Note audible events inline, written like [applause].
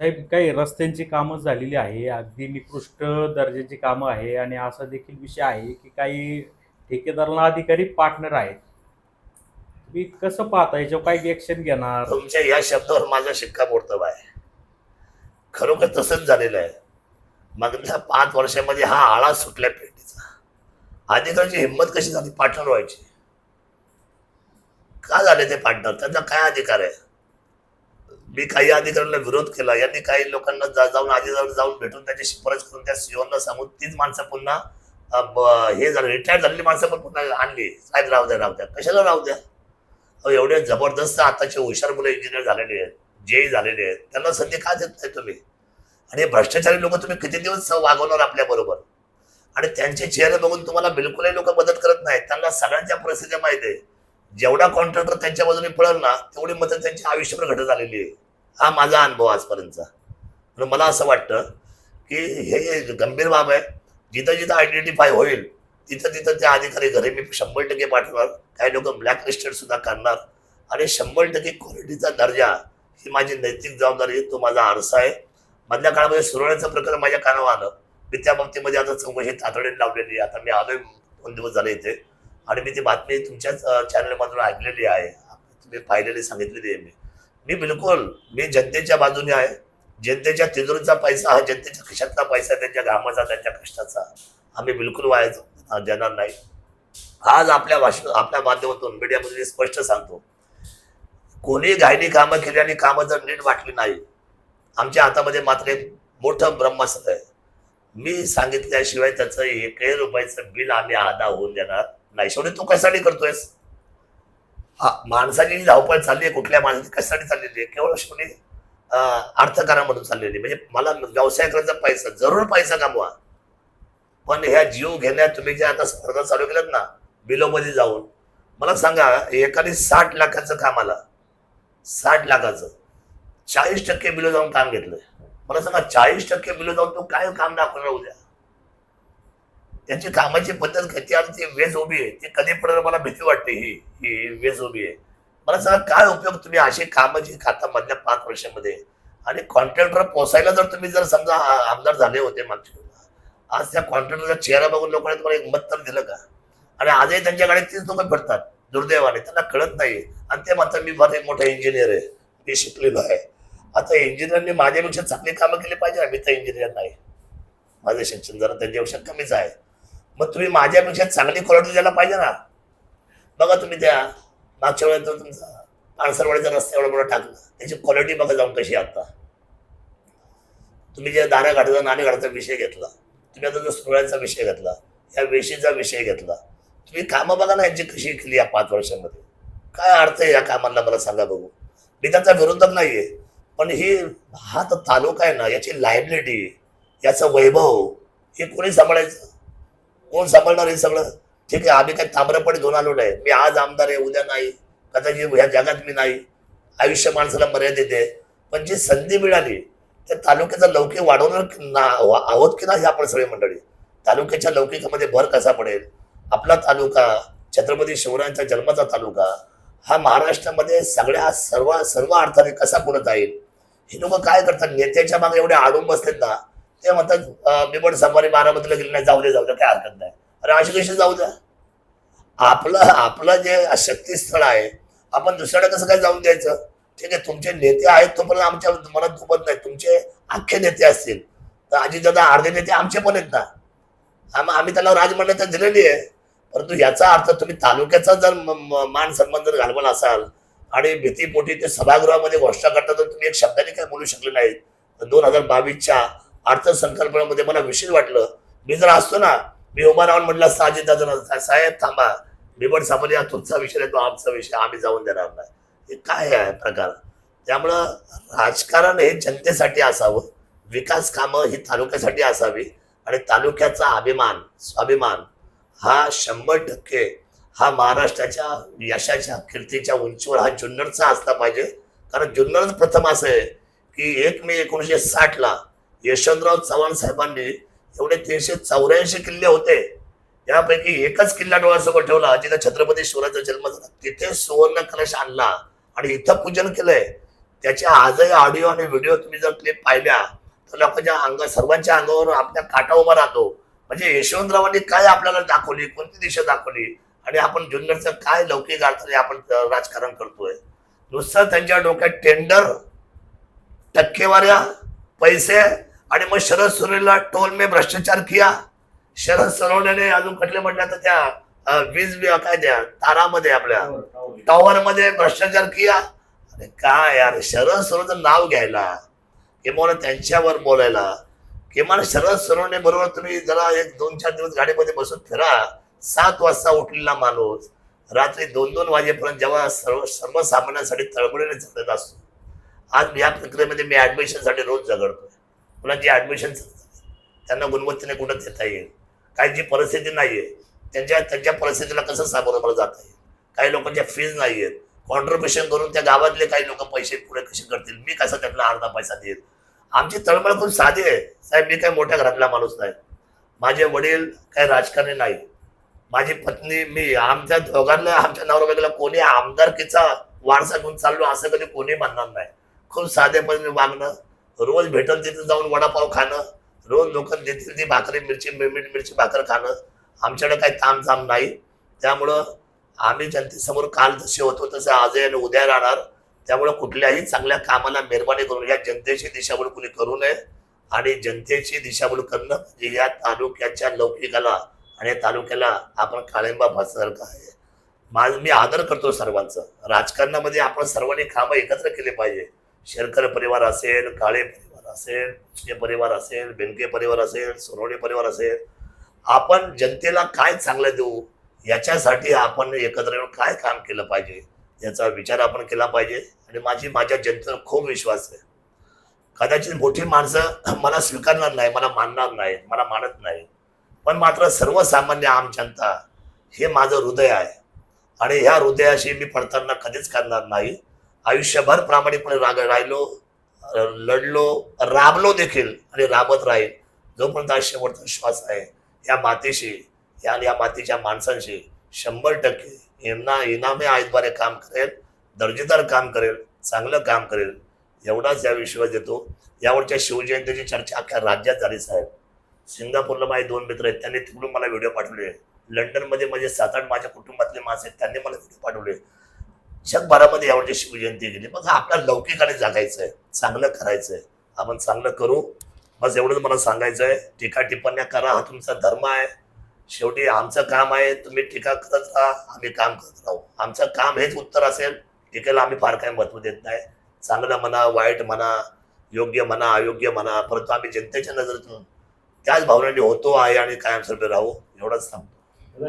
साहेब काही रस्त्यांची कामं झालेली आहे. अगदी निकृष्ट दर्जाची कामं आहे आणि असा देखील विषय आहे की काही ठेकेदारांना अधिकारी पार्टनर आहेत. तुम्ही कसं पाहता? याच्यावर काही ऍक्शन घेणार? तुमच्या या शब्दावर माझा शिक्कामोर्तब आहे. खरोखर तसंच झालेलं आहे. मागल्या पाच वर्षामध्ये हा आळा सुटल्या पेटीचा. अधिकाऱ्याची हिंमत कशी झाली? पार्टनर व्हायची. का झाले ते पार्टनर? त्यांचा काय अधिकार आहे? मी काही अधिकाऱ्यांना विरोध केला. यांनी काही लोकांना जा- जाऊन आधी जाऊन जाऊन भेटून त्याची शिफारस करून त्या सीओना सांगून तीच माणसं पुन्हा ब- हे झालं रिटायर झालेली माणसं पण पुन्हा आणली. साहेब राहू द्या राहू द्या. कशाला राहू द्या? एवढे जबरदस्त आताचे हुशार मुलं इंजिनियर झालेले आहेत जे झालेले आहेत. त्यांना संधी का देत नाही तुम्ही? आणि भ्रष्टाचारी लोक तुम्ही किती दिवस वागवणार आपल्या बरोबर? आणि त्यांचे चेहरे बघून तुम्हाला बिलकुलही लोक मदत करत नाहीत. त्यांना सगळ्यांच्या परिस्थिती माहिती आहे. जेवढा कॉन्ट्रॅक्टर त्यांच्या बाजूने पळल ना तेवढी मतं त्यांची आयुष्यभर घटत आलेली आहे. हा माझा अनुभव आजपर्यंतचा. म्हणून मला असं वाटतं की हे गंभीर बाब आहे जिथं जिथं आयडेंटिफाय होईल तिथं तिथं त्या अधिकारी घरी मी शंभर टक्के पाठवणार. काही लोक ब्लॅक लिस्टेड सुद्धा करणार. आणि शंभर टक्के क्वालिटीचा दर्जा ही माझी नैतिक जबाबदारी तो माझा आरसा आहे. मधल्या काळामध्ये सुरवण्याचं प्रकरण माझ्या कानावर आलं. मी त्या बाबतीमध्ये आता चौकशी तातडीने लावलेली आहे. आता मी आलोय दोन दिवस झाले इथे. आणि मी ती बातमी तुमच्याच चॅनलमधून ऐकलेली आहे. तुम्ही पाहिलेली सांगितलेली आहे मी. मी बिलकुल मी जनतेच्या बाजूने आहे. जनतेच्या तिजोरीचा पैसा हा जनतेच्या खिशातला पैसा आहे, त्यांच्या घामाचा त्यांच्या कष्टाचा. आम्ही बिलकुल वाया देणार नाही. आज आपल्या भाषण आपल्या माध्यमातून मीडियामध्ये स्पष्ट सांगतो. कोणी घाईनी कामं केली आणि कामं जर नीट वाटली नाही आमच्या हातामध्ये मात्र एक मोठं ब्रह्मास्त्र आहे. मी सांगितल्याशिवाय त्याचं एकही रुपयाचं बिल आम्ही आधा होऊन देणार नाही शेवटी तू कशासाठी करतोयस? हा, माणसाची जी धावपळ चालली आहे कुठल्या माणसाची कशासाठी चाललेली आहे? केवळ शेवटी अर्थकारामधून चाललेली म्हणजे मला व्यवसाय करायचा पैसा जरूर पैसा कमवा. पण ह्या जीव घेण्यात तुम्ही जे आता स्पर्धा चालू केल्यात ना बिलोमध्ये जाऊन मला सांगा एकाने साठ लाखाचं काम आलं साठ लाखाचं चाळीस टक्के बिलो जाऊन काम घेतलंय. मला सांगा चाळीस टक्के बिलो जाऊन तो काय काम दाखवणार उद्या? त्याची कामाची पद्धत किती आणि ती वेज उभी आहे. ती कधी पडेल मला भीती वाटते. ही ही वेज उभी आहे. मला सांगा काय उपयोग तुम्ही अशी कामं जी खाता मधल्या पाच वर्षामध्ये? आणि कॉन्ट्रॅक्टर पोसायला जर तुम्ही जर समजा आमदार झाले होते मागच्या आज त्या कॉन्ट्रॅक्टरचा चेहरा बघून लोकांनी तुम्हाला एक मत तर दिलं का? आणि आजही त्यांच्याकडे तीच लोक फिरतात दुर्दैवाने. त्यांना कळत नाही आणि ते म्हणतात मी फार एक मोठा इंजिनियर आहे. मी शिकलेलो आहे. आता इंजिनियरने माझ्यापेक्षा चांगली कामं केली पाहिजे मी तर इंजिनियर नाही. माझं शिक्षण जरा त्यांच्यापेक्षा कमीच आहे. मग तुम्ही माझ्यापेक्षा चांगली क्वालिटी द्यायला पाहिजे ना बघा तुम्ही त्या मागच्या वेळेला तुमचा पानसरवाडीचा रस्ता एवढा मोठा टाकला त्याची क्वालिटी बघा जाऊन कशी आता. तुम्ही जे दारा घाटाचा नाणे घाटाचा विषय घेतला. तुम्ही आता जो सोहळ्याचा विषय घेतला या वेशीचा विषय घेतला तुम्ही कामं बघा ना यांची कशी केली या पाच वर्षामध्ये. काय अर्थ आहे या कामांना मला सांगा बघू. मी त्यांचा विरोधक नाहीये पण ही हा तर तालुका आहे ना याची लायबिलिटी याचं वैभव हे कोणी सांभाळायचं? कोण सांभाळणार हे सगळं? ठीक आहे आम्ही काही ताम्रपणी घेऊन आलो नाही. मी आज आमदार आहे उद्या नाही. कदाचित ह्या जगात मी नाही. आयुष्य माणसाला मर्यादित आहे. पण जी संधी मिळाली त्या तालुक्याचा लौकिक वाढवणार ना आहोत की नाही आपण सगळे मंडळी. तालुक्याच्या लौकिकामध्ये भर कसा पडेल? आपला तालुका छत्रपती शिवरायांचा जन्माचा तालुका हा महाराष्ट्रामध्ये सगळ्या सर्व सर्व अर्थाने कसा पुरत जाईल? हे लोक काय करतात? नेत्याच्या मागे एवढे आडून बसलेत ना ते म्हणतात मी पण सफारी बारामतीला गेली नाही जाऊ दे जाऊ दे काय हरकत नाही. अरे अशी कशी जाऊ द्या. आपलं आपलं जे शक्तीस्थळ आहे आपण दुसऱ्याकडे कसं काय जाऊन द्यायचं? ठीक आहे तुमचे नेते आहेत तोपर्यंत आमच्या मनात दुखत नाही. तुमचे अख्खे नेते असतील. तर अजितदादा अर्धे नेते आमचे पण आहेत ना. आम- आम्ही त्याला राजमान्यता दिलेली आहे. परंतु याचा अर्थ तुम्ही तालुक्याचा जर म- मान सन्मान जर घालवत असाल आणि भीतीपोटी ते सभागृहामध्ये घोषणा करता तर तुम्ही एक शब्दाने काय बोलू शकले नाहीत. दोन हजार बावीसच्या अर्थसंकल्पनेमध्ये मला विशेष वाटलं. मी जर असतो ना मी उभा राहून म्हटलं असतं अजितदादा साहेब थांबा. बिबट सामान्य हा तुमचा विषय आहे तो आमचा विषय आम्ही जाऊन देणार नाही. हे काय आहे प्रकार? त्यामुळं राजकारण हे जनतेसाठी असावं विकास कामं ही तालुक्यासाठी असावी आणि तालुक्याचा अभिमान स्वाभिमान हा शंभर टक्के हा महाराष्ट्राच्या यशाच्या कीर्तीच्या उंचीवर हा जुन्नरचा असला पाहिजे. कारण जुन्नरच प्रथम असं आहे की एक मे एकोणीसशे साठला यशवंतराव चव्हाण साहेबांनी एवढे तीनशे चौऱ्याऐंशी किल्ले होते. यापैकी एकच किल्ला डोळ्यासमोर ठेवला जिथे छत्रपती शिवरायांचा जन्म झाला. तिथे सुवर्ण कलश आणला आणि इथं पूजन केलंय. त्याच्या आजही ऑडिओ आणि व्हिडिओ तुम्ही जर क्लिप पाहिल्या तर लोकांच्या अंग सर्वांच्या अंगावर आपल्या काटा उभा राहतो. म्हणजे यशवंतरावांनी काय आपल्याला दाखवली कोणती दिशा दाखवली आणि आपण जुन्नरचं काय लौकिक अर्थाने आपण राजकारण करतोय? नुसतं त्यांच्या डोक्यात टेंडर टक्केवाऱ्या पैसे आणि मग शरद सोरेला टोल में भ्रष्टाचार किया. शरद सोनवण्याने अजून कटले म्हटलं तर त्या वीज काय त्या तारामध्ये आपल्या टॉवर मध्ये. भ्रष्टाचार किया. अरे काय यार शरद सोनवचं नाव घ्यायला. किंवा त्यांच्यावर बोलायला. किमान शरद सोनवणे बरोबर तुम्ही जरा एक दोन चार दिवस गाडीमध्ये बसून फिरा. सात वाजता उठलेला माणूस. रात्री दोन दोन वाजेपर्यंत जेव्हा सर्व सर्वसामान्यांसाठी तळमळीने जगत असतो. आज या प्रक्रियेमध्ये मी ऍडमिशनसाठी रोज झगडतोय मुलांची ॲडमिशन त्यांना गुणवत्तेने कुठं देता येईल? काही जी परिस्थिती नाही आहे त्यांच्या त्यांच्या परिस्थितीला कसं सामोरं जाता येईल? काही लोकांच्या फीज नाही आहेत कॉन्ट्रीब्युशन करून त्या गावातले काही लोक पैसे पुढे कसे करतील? मी कसा त्यांना अर्धा पैसा देईल? आमची तळमळ खूप साधी आहे. साहेब मी काही मोठ्या घरातला माणूस नाही. माझे वडील काही राजकारणी नाही. माझी पत्नी मी आमच्या दोघांना आमच्या नवरा कोणी आमदारकीचा वारसा घेऊन चाललो असं कधी कोणी म्हणणार नाही. खूप साधेपणे वागणं रोज भेटल तिथे जाऊन वडापाव खाणं रोज लोक देतील ती भाकरी मिरची मीठ मिरची भाकर खाणं आमच्याकडे काही तामझाम नाही. त्यामुळं आम्ही जनतेसमोर काल जसे होतो तसे आजही आणि उद्या राहणार. त्यामुळे कुठल्याही चांगल्या कामाला मेहरबानी करून या जनतेची दिशाभूल कुणी करू नये. आणि जनतेची दिशाभूल करणं म्हणजे या तालुक्याच्या लौकिकाला आणि या तालुक्याला आपण काळिंबा भासासारखं आहे. माझ मी आदर करतो सर्वांचं. राजकारणामध्ये आपण सर्वांनी कामं एकत्र केले पाहिजे. शेरकर परिवार असेल काळे परिवार असेल कृष्णे परिवार असेल बेनके परिवार असेल सोनवणे परिवार असेल आपण जनतेला काय चांगलं देऊ याच्यासाठी आपण एकत्र येऊन काय काम केलं पाहिजे याचा विचार आपण केला पाहिजे. आणि माझी माझ्या जनतेवर खूप विश्वास आहे. कदाचित मोठी माणसं [clears throat] मला स्वीकारणार नाही मला मानणार नाही मला मानत नाही. पण मात्र सर्वसामान्य आम जनता हे माझं हृदय आहे. आणि ह्या हृदयाशी मी पडताना कधीच करणार नाही. आयुष्यभर प्रामाणिकपणे राग राहिलो लढलो राबलो देखील आणि राबत राहील जोपर्यंत हा शेवटचा श्वास आहे या मातेशी या या मातीच्या माणसांशी शंभर टक्के यांना इनामे आयद्वारे काम करेल दर्जेदार काम करेल चांगलं काम करेल एवढाच या विश्वास देतो. यावरच्या शिवजयंतीची चर्चा अख्ख्या राज्यात झाली साहेब. सिंगापूरला माझे दोन मित्र आहेत त्यांनी तिकडून मला व्हिडिओ पाठवले. लंडनमध्ये माझे सात आठ माझ्या कुटुंबातले माणसं आहेत त्यांनी मला व्हिडिओ पाठवले. जगभरामध्ये यावर्षी शिवजयंती गेली मग आपल्या लौकिकाने जगायचं आहे चांगलं करायचं आहे आपण चांगलं करू. बस एवढंच मला सांगायचं आहे टीका टिप्पण्या करा. हा तुमचा धर्म आहे. शेवटी आमचं काम आहे. तुम्ही टीका करत राहा. आम्ही काम करत राहू. आमचं काम हेच उत्तर असेल. टीकेला आम्ही फार काही महत्त्व देत नाही. चांगलं म्हणा वाईट म्हणा योग्य म्हणा अयोग्य म्हणा परंतु आम्ही जनतेच्या नजरेतून त्याच भावनेने होतो आहे आणि कायमस्वरूपी राहू. एवढंच सांगतो